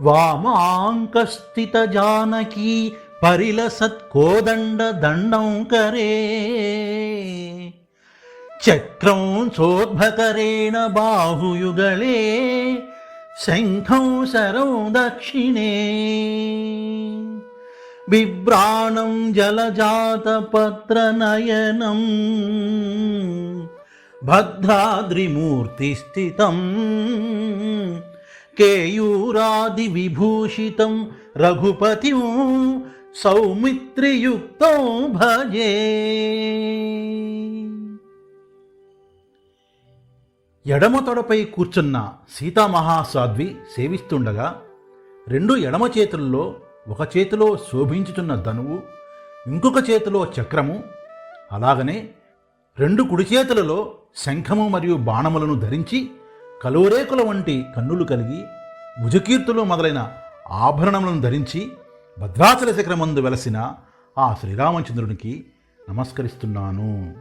వామాంకస్థిత జానకీ పరిలసత్కోదండ దండం కరే చక్రం చోద్భకరేణ బాహుయుగళే శంఖం శరం దక్షిణే. బిభ్రాణం జలజాతపత్రనయనం భద్రాద్రిమూర్తిస్థితం. కేయూరాదివిభూషితం రఘుపతి సౌమిత్రియుక్తం భజే. ఎడమ తొడపై కూర్చున్న సీతామహాసాధ్వి సేవిస్తుండగా రెండు ఎడమ చేతుల్లో ఒక చేతిలో శోభించుచున్న ధనువు ఇంకొక చేతిలో చక్రము అలాగనే రెండు కుడి చేతులలో శంఖము మరియు బాణములను ధరించి కలువరేకుల వంటి కన్నులు కలిగి భుజకీర్తులు మొదలైన ఆభరణములను ధరించి భద్రాచల శిఖరమందు వెలసిన ఆ శ్రీరామచంద్రునికి నమస్కరిస్తున్నాను.